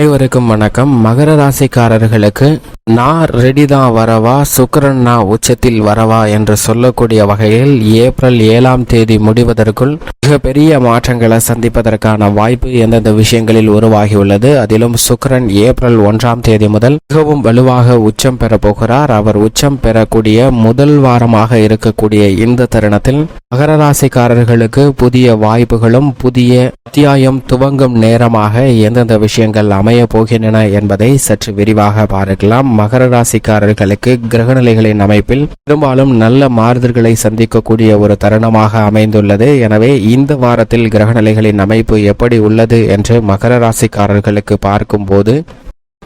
அனைவருக்கும் வணக்கம். மகர ராசிக்காரர்களுக்கு நான் ரெடி தான் வரவா சுக்கிரன் நான் உச்சத்தில் வரவா என்று சொல்லக்கூடிய வகையில் ஏப்ரல் ஏழாம் தேதி முடிவதற்குள் மிகப்பெரிய மாற்றங்களை சந்திப்பதற்கான வாய்ப்பு எந்தெந்த விஷயங்களில் உருவாகியுள்ளது? அதிலும் சுக்கரன் ஏப்ரல் ஒன்றாம் தேதி முதல் மிகவும் வலுவாக உச்சம் பெற போகிறார். அவர் உச்சம் பெறக்கூடிய முதல் வாரமாக இருக்கக்கூடிய இந்த தருணத்தில் மகர ராசிக்காரர்களுக்கு புதிய வாய்ப்புகளும் புதிய அத்தியாயம் துவங்கும் நேரமாக எந்தெந்த விஷயங்கள் அமைய போகின்றன என்பதை சற்று விரிவாக பார்க்கலாம். மகர ராசிக்காரர்களுக்கு கிரகநிலைகளின் அமைப்பில் பெரும்பாலும் நல்ல மாறுதல்களை சந்திக்கக்கூடிய ஒரு தருணமாக அமைந்துள்ளது. எனவே இந்த வாரத்தில் கிரகநிலைகளின் அமைப்பு எப்படி உள்ளது என்று மகர ராசிக்காரர்களுக்கு பார்க்கும்போது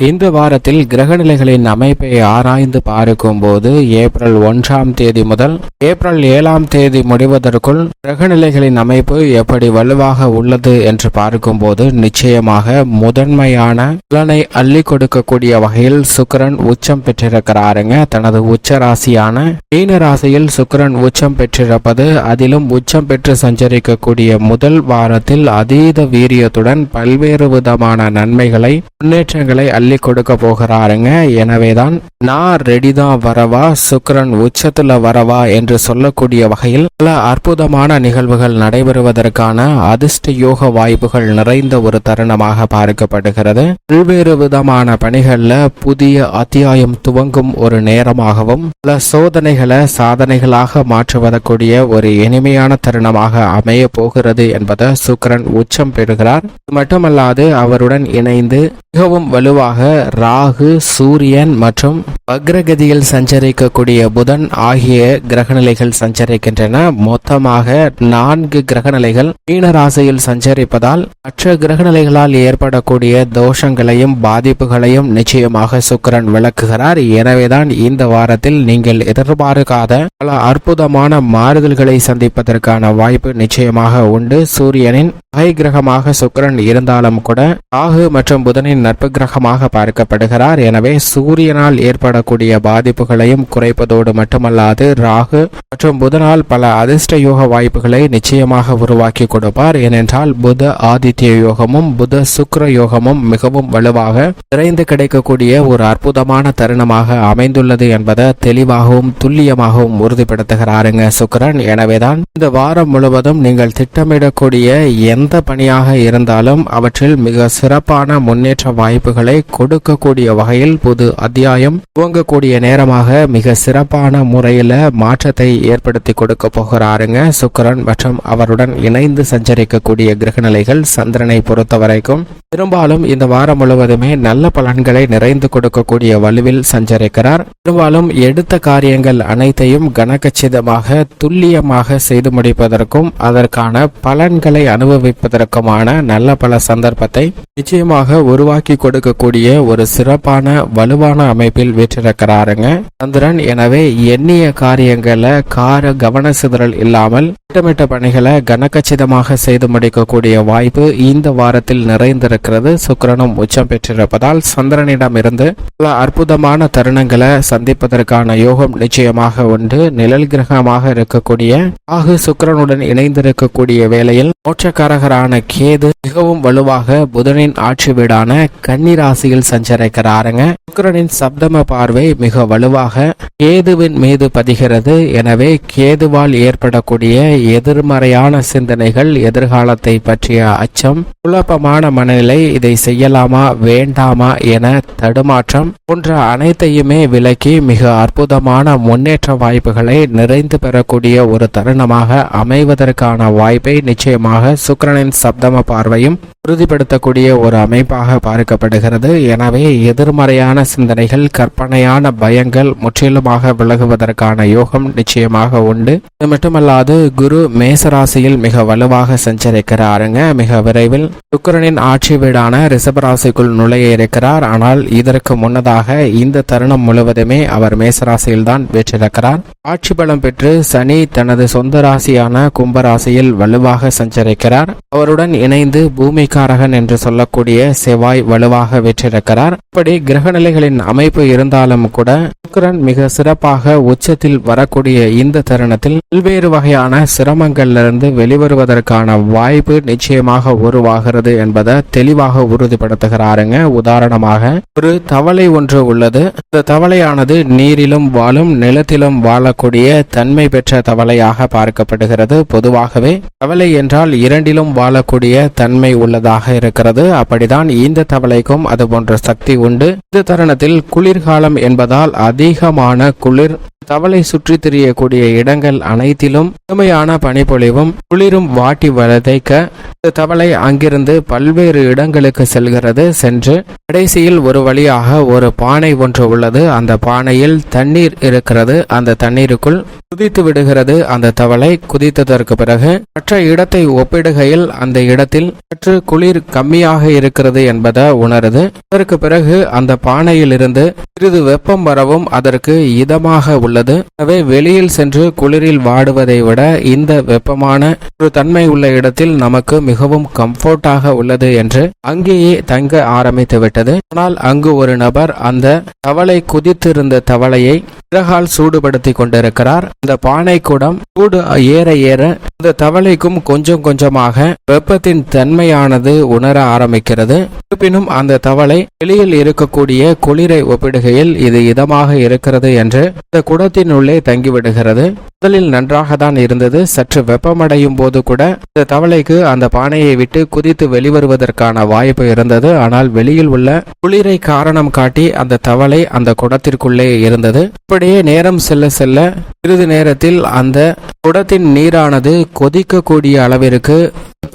இந்த வாரத்தில் கிரகநிலைகளின் அமைப்பை ஆராய்ந்து பார்க்கும்போது ஏப்ரல் ஒன்றாம் தேதி முதல் ஏப்ரல் ஏழாம் தேதி முடிவதற்குள் கிரகநிலைகளின் அமைப்பு எப்படி வலுவாக உள்ளது என்று பார்க்கும்போது நிச்சயமாக முதன்மையான பலனை அள்ளி கொடுக்கக்கூடிய வகையில் சுக்கிரன் உச்சம் பெற்றிருக்கிறாருங்க. தனது உச்ச ராசியான மீன ராசியில் சுக்கிரன் உச்சம் பெற்றிருப்பது அதிலும் உச்சம் பெற்று சஞ்சரிக்கக்கூடிய முதல் வாரத்தில் அதீத வீரியத்துடன் பல்வேறு விதமான நன்மைகளை முன்னேற்றங்களை அள்ளி கொடுக்க போகிறாருங்க. எனவேதான் நான் ரெடி தான் வரவா சுக்கரன் உச்சத்துல வரவா என்று சொல்லக்கூடிய வகையில் பல அற்புதமான நிகழ்வுகள் நடைபெறுவதற்கான அதிர்ஷ்ட யோக வாய்ப்புகள் நிறைந்த ஒரு தருணமாக பார்க்கப்படுகிறது. பல்வேறு விதமான பணிகள்ல புதிய அத்தியாயம் துவங்கும் ஒரு நேரமாகவும் பல சோதனைகளை சாதனைகளாக மாற்றுவதற்குரிய ஒரு இனிமையான தருணமாக அமைய போகிறது என்பதை சுக்கரன் உச்சம் பெறுகிறார். மட்டுமல்லாது அவருடன் இணைந்து மிகவும் வலுவாக ராகு சூரியன் மற்றும் வக்ரகதியில் சஞ்சரிக்கக்கூடிய புதன் ஆகிய கிரகநிலைகள் சஞ்சரிக்கின்றன. மொத்தமாக நான்கு கிரகநிலைகள் மீன ராசியில் சஞ்சரிப்பதால் மற்ற கிரகநிலைகளால் ஏற்படக்கூடிய தோஷங்களையும் பாதிப்புகளையும் நிச்சயமாக சுக்கரன் விளக்குகிறார். எனவேதான் இந்த வாரத்தில் நீங்கள் எதிர்பார்க்காத பல அற்புதமான மாறுதல்களை சந்திப்பதற்கான வாய்ப்பு நிச்சயமாக உண்டு. சூரியனின் பகை கிரகமாக சுக்கரன் இருந்தாலும் கூட ராகு மற்றும் புதனின் நட்பு கிரகமாக பார்க்கப்படுகிறார். எனவே சூரியனால் ஏற்படக்கூடிய பாதிப்புகளையும் குறைப்பதோடு மட்டுமல்லாது ராகு மற்றும் புதனால் பல அதிர்ஷ்ட யோக வாய்ப்புகளை நிச்சயமாக உருவாக்கி கொடுப்பார். ஏனென்றால் புத ஆதித்ய யோகமும் புத சுக்கிர யோகமும் மிகவும் வலுவாக நிறைந்து கிடைக்கக்கூடிய ஒரு அற்புதமான தருணமாக அமைந்துள்ளது என்பதை தெளிவாகவும் துல்லியமாகவும் உறுதிப்படுத்துகிறாருங்க சுக்கரன். எனவேதான் இந்த வாரம் முழுவதும் நீங்கள் திட்டமிடக்கூடிய எந்த பணியாக இருந்தாலும் அவற்றில் மிக சிறப்பான முன்னேற்ற வாய்ப்புகளை கொடுக்கக்கூடிய வகையில் புது அத்தியாயம் துவங்கக்கூடிய நேரமாக மிக சிறப்பான முறையில மாற்றத்தை ஏற்படுத்தி கொடுக்க போகிறாருங்க. சுக்கரன் மற்றும் அவருடன் இணைந்து சஞ்சரிக்கக்கூடிய கிரகநிலைகள் சந்திரனை பொறுத்த வரைக்கும் பெரும்பாலும் இந்த வாரம் முழுவதுமே நல்ல பலன்களை நிறைந்து கொடுக்கக்கூடிய வலுவில் சஞ்சரிக்கிறார். பெரும்பாலும் எடுத்த காரியங்கள் அனைத்தையும் கனகச்சிதமாக துல்லியமாக செய்து முடிப்பதற்கும் அதற்கான பலன்களை அனுபவிப்பதற்குமான நல்ல பல சந்தர்ப்பத்தை நிச்சயமாக உருவாக்கி கொடுக்கக்கூடிய ஒரு சிறப்பான வலுவான அமைப்பில் வீற்றிருக்கிறாருங்க. சந்திரன் எனவே எண்ணிய காரியங்களை கார கவன சிதறல் இல்லாமல் திட்டமிட்ட பணிகளை கனகச்சிதமாக செய்து முடிக்கக்கூடிய வாய்ப்பு இந்த வாரத்தில் நிறைந்திருக்கிறது. சுக்கிரனும் உச்சம் பெற்றிருப்பதால் சந்திரனிடம் இருந்து பல அற்புதமான தருணங்களை சந்திப்பதற்கான யோகம் நிச்சயமாக உண்டு. நிழல் கிரகமாக இருக்கக்கூடிய ஆகு சுக்கிரனுடன் இணைந்திருக்கக்கூடிய வேளையில் மோட்சக்காரகரான கேது மிகவும் வலுவாக புதனின் ஆட்சி வீடான கன்னிராசி ராசியில் சஞ்சரிக்கிறாருங்க. சுக்கரனின் சப்தம பார்வை மிக வலுவாக கேதுவின் மீது பதிகிறது. எனவே கேதுவால் ஏற்படக்கூடிய எதிர்மறையான சிந்தனைகள் எதிர்காலத்தை பற்றிய அச்சம் குழப்பமான மனநிலை இதை செய்யலாமா வேண்டாமா என தடுமாற்றம் போன்ற அனைத்தையுமே விலக்கி மிக அற்புதமான முன்னேற்ற வாய்ப்புகளை நிறைந்து பெறக்கூடிய ஒரு தருணமாக அமைவதற்கான வாய்ப்பை நிச்சயமாக சுக்கரனின் சப்தம பார்வையும் உறுதிப்படுத்தக்கூடிய ஒரு அமைப்பாக பார்க்கப்படுகிறது. எனவே எதிர்மறையான சிந்தனைகள் கற்பனையான பயங்கள் முற்றிலுமாக விலகுவதற்கான யோகம் நிச்சயமாக உண்டு. இது மட்டுமல்லாது குரு மேசராசியில் மிக வலுவாக சஞ்சரிக்கிறாருங்க. மிக விரைவில் சுக்கரனின் ஆட்சி வீடான ரிஷபராசிக்குள் நுழைய இருக்கிறார். ஆனால் இதற்கு முன்னதாக இந்த தருணம் முழுவதுமே அவர் மேசராசியில்தான் வீற்றிருக்கிறார். ஆட்சி பலம் பெற்று சனி தனது சொந்த ராசியான கும்பராசியில் வலுவாக சஞ்சரிக்கிறார். அவருடன் இணைந்து பூமிக்கு பூமிகாரகன் என்று சொல்லக்கூடிய செவ்வாய் வலுவாக வெற்றிருக்கிறார். இப்படி கிரகநிலைகளின் அமைப்பு இருந்தாலும் கூட சுக்கரன் மிக சிறப்பாக உச்சத்தில் வரக்கூடிய இந்த தருணத்தில் பல்வேறு வகையான சிரமங்களிலிருந்து வெளிவருவதற்கான வாய்ப்பு நிச்சயமாக உருவாகிறது என்பதை தெளிவாக உறுதிப்படுத்துகிறாருங்க. உதாரணமாக ஒரு தவளை ஒன்று உள்ளது. இந்த தவளையானது நீரிலும் வாழும் நிலத்திலும் வாழக்கூடிய தன்மை பெற்ற தவளையாக பார்க்கப்படுகிறது. பொதுவாகவே தவளை என்றால் இரண்டிலும் வாழக்கூடிய தன்மை உள்ளது. கொண்டதாக இருக்கிறது. அப்படிதான் இந்த தவளைக்கும் அது போன்ற சக்தி உண்டு. இந்த தருணத்தில் குளிர்காலம் என்பதால் அதிகமான குளிர் தவளை சுற்றித் திரியக்கூடிய இடங்கள் அனைத்திலும் கடுமையான பனிப்பொழிவும் குளிரும் வாட்டி வதைக்க இந்த தவளை அங்கிருந்து பல்வேறு இடங்களுக்கு செல்கிறது. சென்று கடைசியில் ஒரு வழியாக ஒரு பானை ஒன்று உள்ளது. அந்த பானையில் தண்ணீர் இருக்கிறது. அந்த தண்ணீருக்குள் குதித்து விடுகிறது அந்த தவளை. குதித்ததற்கு பிறகு மற்ற இடத்தை ஒப்பிடுகையில் அந்த இடத்தில் சற்று குளிர் கம்மியாக இருக்கிறது என்பதை உணருது. அதற்கு பிறகு அந்த பானையில் இருந்து சிறிது வெப்பம் வரவும் அதற்கு இதமாக உள்ள உள்ளது. எனவே வெளியில் சென்று குளிரில் வாடுவதை விட இந்த வெப்பமான ஒரு தன்மை உள்ள இடத்தில் நமக்கு மிகவும் கம்ஃபர்டாக உள்ளது என்று அங்கேயே தங்க ஆரம்பித்து விட்டது ஆனால் அங்கு ஒரு நபர் அந்த தவளை குதித்திருந்த தவளையை விறகால் சூடுபடுத்தி கொண்டிருக்கிறார். இந்த பானை குடம் சூடு ஏற ஏற இந்த தவளைக்கும் கொஞ்சம் கொஞ்சமாக வெப்பத்தின் தன்மையானது உணர ஆரம்பிக்கிறது. இருப்பினும் அந்த தவளை வெளியில் இருக்கக்கூடிய குளிரை ஒப்பிடுகையில் இது இதமாக இருக்கிறது என்று இந்த குடத்தின் உள்ளே தங்கிவிடுகிறது. முதலில் நன்றாக தான் இருந்தது. சற்று வெப்பமடையும் போது கூட இந்த தவளைக்கு அந்த பானையை விட்டு குதித்து வெளிவருவதற்கான வாய்ப்பு இருந்தது. ஆனால் வெளியில் உள்ள குளிரை காரணம் காட்டி அந்த தவளை அந்த குடத்திற்குள்ளே இருந்தது. அப்படியே நேரம் செல்ல செல்ல சிறிது நேரத்தில் அந்த குடத்தின் நீரானது கொதிக்கக்கூடிய அளவிற்கு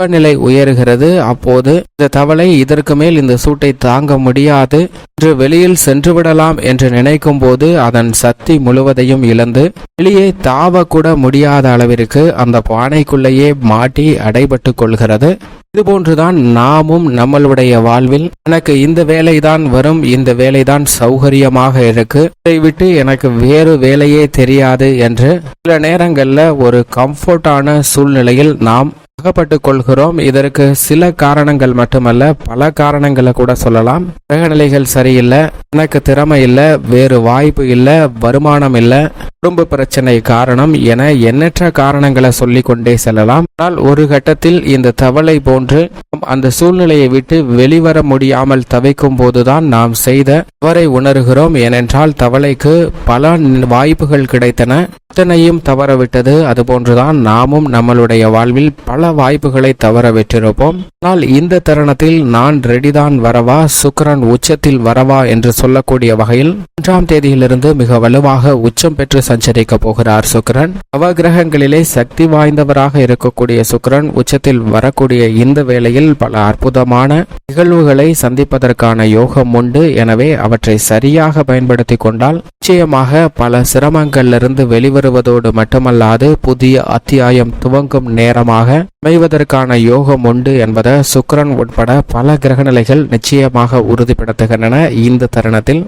வெப்பநிலை உயர்கிறது. அப்போது இந்த தவளை இதற்கு மேல் இந்த சூட்டை தாங்க முடியாது. என்று வெளியில் சென்று விடலாம் என்று நினைக்கும் போது அதன் சக்தி முழுவதையும் இழந்து வெளியே தாவக்கூட முடியாத அளவிற்கு அந்த பானைக்குள்ளேயே மாட்டி அடைபட்டு கொள்கிறது. இதுபோன்றுதான் நாமும் நம்மளுடைய வாழ்வில் எனக்கு இந்த வேலைதான் வரும் இந்த வேலைதான் சௌகரியமாக இருக்கு. இதை விட்டு எனக்கு வேறு வேலையே தெரியாது என்று சில நேரங்கள்ல ஒரு கம்ஃபர்டான சூழ்நிலையில் நாம் அகப்பட்டு கொள்கிறோம் இதற்கு சில காரணங்கள் மட்டுமல்ல பல காரணங்களை கூட சொல்லலாம். கிரகநிலைகள் சரியில்லை எனக்கு திறமை இல்லை வேறு வாய்ப்பு இல்லை வருமானம் இல்லை குடும்ப பிரச்சனை காரணம் என எண்ணற்ற காரணங்களை சொல்லி கொண்டே செல்லலாம். ஆனால் ஒரு கட்டத்தில் இந்த தவளை போன்று நாம் அந்த சூழ்நிலையை விட்டு வெளிவர முடியாமல் தவிக்கும் போதுதான் நாம் செய்த தவறை உணர்கிறோம். ஏனென்றால் தவளைக்கு பல வாய்ப்புகள் கிடைத்தன. அத்தனையும் தவறவிட்டது. அதுபோன்றுதான் நாமும் நம்மளுடைய வாழ்வில் பல வாய்ப்புகளை தவற விட்டிருப்போம். ஆனால் இந்த தருணத்தில் நான் ரெடிதான் வரவா சுக்கிரன் உச்சத்தில் வரவா என்று சொல்லக்கூடிய வகையில் மூன்றாம் தேதியிலிருந்து மிக வலுவாக உச்சம் பெற்று சஞ்சரிக்க போகிறார் சுக்கிரன். நவகிரகங்களிலே சக்தி வாய்ந்தவராக இருக்கக்கூடிய சுக்கிரன் உச்சத்தில் வரக்கூடிய இந்த வேளையில் பல அற்புதமான நிகழ்வுகளை சந்திப்பதற்கான யோகம் உண்டு. எனவே அவற்றை சரியாக பயன்படுத்தி கொண்டால் நிச்சயமாக பல சிரமங்களிலிருந்து வெளிவருவதோடு மட்டுமல்லாது புதிய அத்தியாயம் துவங்கும் நேரமாக அமைவதற்கான யோகம் உண்டு என்பதை சுக்ரன் உட்பட பல கிரகநிலைகள் நிச்சயமாக உறுதிப்படுத்துகின்றன. இந்த தருணத்தில்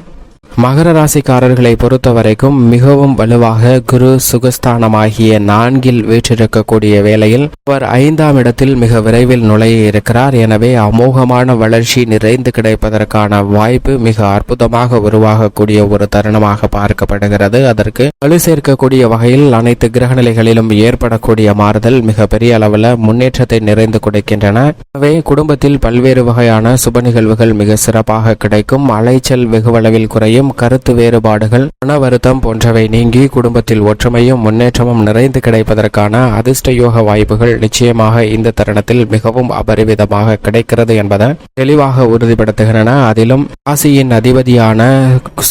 மகர ராசிக்காரர்களை பொறுத்த வரைக்கும் மிகவும் வலுவாக குரு சுகஸ்தானமாகிய நான்கில் வீற்றிருக்கக்கூடிய வேளையில் அவர் ஐந்தாம் இடத்தில் மிக விரைவில் நுழைய இருக்கிறார். எனவே அமோகமான வளர்ச்சி நிறைந்து கிடைப்பதற்கான வாய்ப்பு மிக அற்புதமாக உருவாகக்கூடிய ஒரு தருணமாக பார்க்கப்படுகிறது. அதற்கு வலு சேர்க்கக்கூடிய வகையில் அனைத்து கிரகநிலைகளிலும் ஏற்படக்கூடிய மாறுதல் மிக பெரிய அளவில் முன்னேற்றத்தை நிறைந்து கொடுக்கின்றன. எனவே குடும்பத்தில் பல்வேறு வகையான சுப நிகழ்வுகள் மிக சிறப்பாக கிடைக்கும். அலைச்சல் வெகுவளவில் குறையும். கருத்து வேறுபாடுகள் மன வருத்தம் போன்றவை நீங்கி குடும்பத்தில் ஒற்றுமையும் முன்னேற்றமும் நிறைந்து கிடைப்பதற்கான அதிர்ஷ்ட யோக வாய்ப்புகள் நிச்சயமாக இந்த தருணத்தில் மிகவும் அபரிவிதமாக கிடைக்கிறது என்பதை தெளிவாக உறுதிப்படுத்துகின்றன. அதிலும் ராசியின் அதிபதியான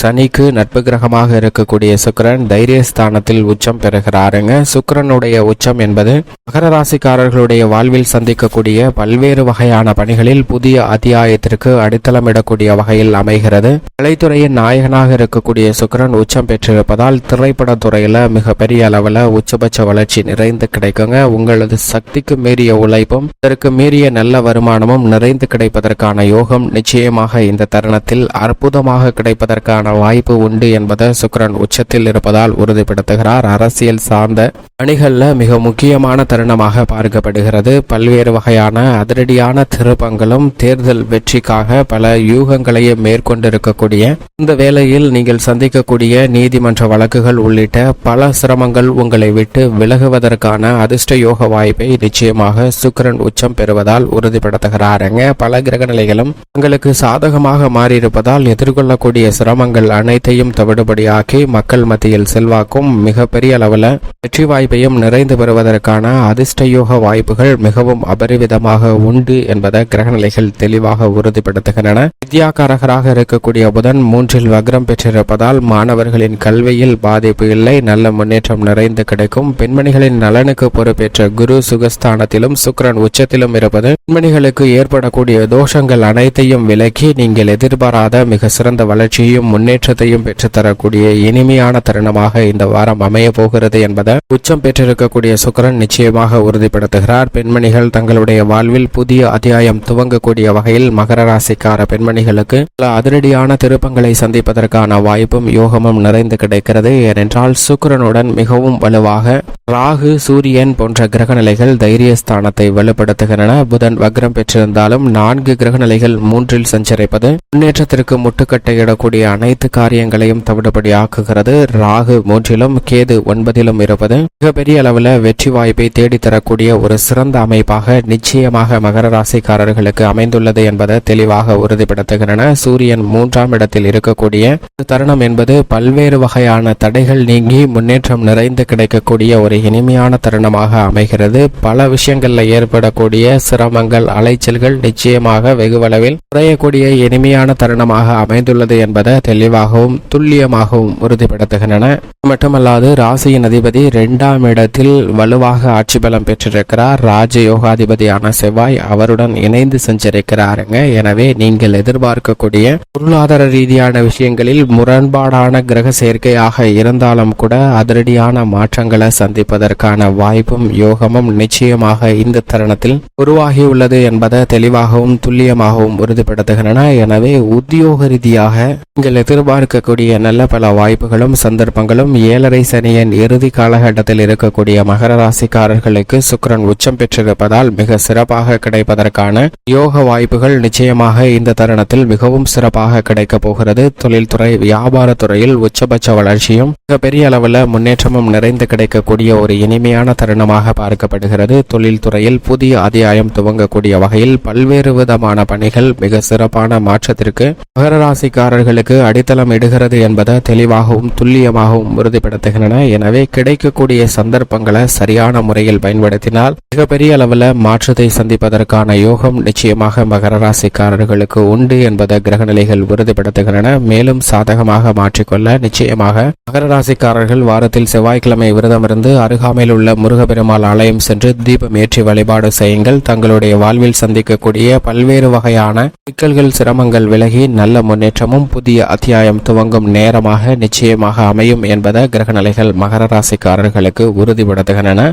சனிக்கு நட்பு கிரகமாக இருக்கக்கூடிய சுக்கிரன் தைரியஸ்தானத்தில் உச்சம் பெறுகிறாருங்க. சுக்கரனுடைய உச்சம் என்பது மகர ராசிக்காரர்களுடைய வாழ்வில் சந்திக்கக்கூடிய பல்வேறு வகையான பணிகளில் புதிய அத்தியாயத்திற்கு அடித்தளமிடக்கூடிய வகையில் அமைகிறது. கலைத்துறையின் நாயகனாக இருக்கக்கூடிய சுக்கிரன் உச்சம் பெற்றிருப்பதால் திரைப்பட துறையில மிகப்பெரிய அளவில் உச்சபட்ச வளர்ச்சி நிறைந்து கிடைக்குங்க. உங்களது சக்திக்கு மீறிய உழைப்பும் இதற்கு மீறிய நல்ல வருமானமும் நிறைந்து கிடைப்பதற்கான யோகம் நிச்சயமாக இந்த தருணத்தில் அற்புதமாக கிடைப்பதற்கான வாய்ப்பு உண்டு என்பதை சுக்கிரன் உச்சத்தில் இருப்பதால் உறுதிப்படுத்துகிறார். அரசியல் சார்ந்த பணிகளில் மிக முக்கியமான தருணமாக பார்க்கப்படுகிறது. பல்வேறு வகையான அதிரடியான திருப்பங்களும் தேர்தல் வெற்றிக்காக பல யூகங்களையும் மேற்கொண்டிருக்கக்கூடிய இந்த வேளையில் நீங்கள் சந்திக்கக்கூடிய நீதிமன்ற வழக்குகள் உள்ளிட்ட பல சிரமங்கள் உங்களை விட்டு விலகுவதற்கான அதிர்ஷ்ட யோக வாய்ப்பை நிச்சயமாக சுக்கிரன் உச்சம் பெறுவதால் உறுதிப்படுத்துகிறாருங்க. பல கிரகநிலைகளும் உங்களுக்கு சாதகமாக மாறியிருப்பதால் எதிர்கொள்ளக்கூடிய சிரமங்கள் அனைத்தையும் தவிடுபடியாக்கி மக்கள் மத்தியில் செல்வாக்கும் மிகப்பெரிய அளவில் வெற்றி வாய்ப்பையும் நிறைந்து பெறுவதற்கான அதிர்ஷ்ட யோக வாய்ப்புகள் மிகவும் அபரிவிதமாக உண்டு என்பதை கிரகநிலைகள் தெளிவாக உறுதிப்படுத்துகின்றன. வித்யாகாரகராக இருக்கக்கூடிய புதன் மூன்றில் வக்ரம் பெற்றிருப்பதால் மாணவர்களின் கல்வியில் பாதிப்பு இல்லை நல்ல முன்னேற்றம் நிறைந்து கிடைக்கும். பெண்மணிகளின் நலனுக்கு பொறுப்பேற்ற குரு சுகஸ்தானத்திலும் சுக்கரன் உச்சத்திலும் இருப்பது பெண்மணிகளுக்கு ஏற்படக்கூடிய தோஷங்கள் அனைத்தையும் விலக்கி நீங்கள் எதிர்பாராத மிக சிறந்த வளர்ச்சியையும் முன்னேற்றத்தையும் பெற்றுத்தரக்கூடிய இனிமையான தருணமாக இந்த வாரம் அமைய போகிறது என்பதை உச்சம் பெற்றிருக்கக்கூடிய சுக்கிரன் நிச்சயமாக உறுதிப்படுத்துகிறார். பெண்மணிகள் தங்களுடைய வாழ்வில் புதிய அத்தியாயம் துவங்கக்கூடிய வகையில் மகர ராசிக்கார பெண்மணிகளுக்கு பல அதிரடியான திருப்பங்களை சந்தி சந்திப்பதற்கான வாய்ப்பும் யோகமும் நிறைந்து கிடைக்கிறது. ஏனென்றால் சுக்கிரனுடன் மிகவும் வலுவாக ராகு சூரியன் போன்ற கிரகநிலைகள் தைரியஸ்தானத்தை வலுப்படுத்துகின்றன. புதன் வக்ரம் பெற்றிருந்தாலும் நான்கு கிரகநிலைகள் மூன்றில் சஞ்சரிப்பது முன்னேற்றத்திற்கு முட்டுக்கட்டையிடக்கூடிய அனைத்து காரியங்களையும் தவிடுபடியாக்குகிறது. ராகு மூன்றிலும் கேது ஒன்பதிலும் இருப்பது மிகப்பெரிய அளவில் வெற்றி வாய்ப்பை தேடித்தரக்கூடிய ஒரு சிறந்த அமைப்பாக நிச்சயமாக மகர ராசிக்காரர்களுக்கு அமைந்துள்ளது என்பதை தெளிவாக உறுதிப்படுத்துகின்றன. சூரியன் மூன்றாம் இடத்தில் இருக்கக்கூடிய கிடைக்கக்கூடிய தருணம் என்பது பல்வேறு வகையான தடைகள் நீங்கி முன்னேற்றம் நிறைந்து கிடைக்கக்கூடிய ஒரு இனிமையான தருணமாக அமைகிறது. பல விஷயங்கள்ல ஏற்படக்கூடிய சிரமங்கள் அலைச்சல்கள் நிச்சயமாக வெகுவளவில் குறையக்கூடிய இனிமையான தருணமாக அமைந்துள்ளது என்பதை தெளிவாகவும் துல்லியமாகவும் உறுதிப்படுத்துகின்றன. மட்டுமல்லாது ராசியின் அதிபதி இரண்டாம் இடத்தில் வலுவாக ஆட்சி பலம் பெற்றிருக்கிறார். ராஜ யோகாதிபதியான செவ்வாய் அவருடன் இணைந்து சென்றிருக்கிறாருங்க எனவே நீங்கள் எதிர்பார்க்கக்கூடிய பொருளாதார ரீதியான விஷயங்களில் முரண்பாடான கிரக சேர்க்கையாக இருந்தாலும் கூட அதிரடியான மாற்றங்களை சந்திப்பதற்கான வாய்ப்பும் யோகமும் நிச்சயமாக இந்த தருணத்தில் உருவாகியுள்ளது என்பதை தெளிவாகவும் துல்லியமாகவும் உறுதிப்படுத்துகின்றன. எனவே உத்தியோக ரீதியாக நீங்கள் எதிர்பார்க்கக்கூடிய நல்ல பல வாய்ப்புகளும் சந்தர்ப்பங்களும் ஏழரை சனியின் இறுதி காலகட்டத்தில் இருக்கக்கூடிய மகர ராசிக்காரர்களுக்கு சுக்கிரன் உச்சம் பெற்றிருப்பதால் மிக சிறப்பாக கிடைப்பதற்கான யோக வாய்ப்புகள் நிச்சயமாக இந்த தருணத்தில் மிகவும் சிறப்பாக கிடைக்கப் போகிறது. தொழில்துறை வியாபாரத்துறையில் உச்சபட்ச வளர்ச்சியும் மிகப்பெரிய அளவில் முன்னேற்றமும் நிறைந்து கிடைக்கக்கூடிய ஒரு இனிமையான தருணமாக பார்க்கப்படுகிறது. தொழில்துறையில் புதிய அத்தியாயம் துவங்கக்கூடிய வகையில் பல்வேறு விதமான பணிகள் மிக சிறப்பான மாற்றத்திற்கு மகர ராசிக்காரர்களுக்கு அடித்தளம் இடுகிறது என்பதை தெளிவாகவும் துல்லியமாகவும் உறுதிப்படுத்துகின்றன. எனவே கிடைக்கக்கூடிய சந்தர்ப்பங்களை சரியான முறையில் பயன்படுத்தினால் மிகப்பெரிய அளவில் மாற்றத்தை சந்திப்பதற்கான யோகம் நிச்சயமாக மகர ராசிக்காரர்களுக்கு உண்டு என்பதை கிரகநிலைகள் உறுதிப்படுத்துகின்றன. மேலும் சாதகமாக மாற்றிக்கொள்ள நிச்சயமாக மகர ராசிக்காரர்கள் வாரத்தில் செவ்வாய்க்கிழமை விரதமிருந்து அருகாமையில் உள்ள முருகப்பெருமாள் ஆலயம் சென்று தீபம் ஏற்றி வழிபாடு செய்யுங்கள். தங்களுடைய வாழ்வில் சந்திக்கக்கூடிய பல்வேறு வகையான சிக்கல்கள் சிரமங்கள் விலகி நல்ல முன்னேற்றமும் புதிய அத்தியாயம் துவங்கும் நேரமாக நிச்சயமாக அமையும் என்பதை கிரகநிலைகள் மகர ராசிக்காரர்களுக்கு உறுதிப்படுத்துகின்றன.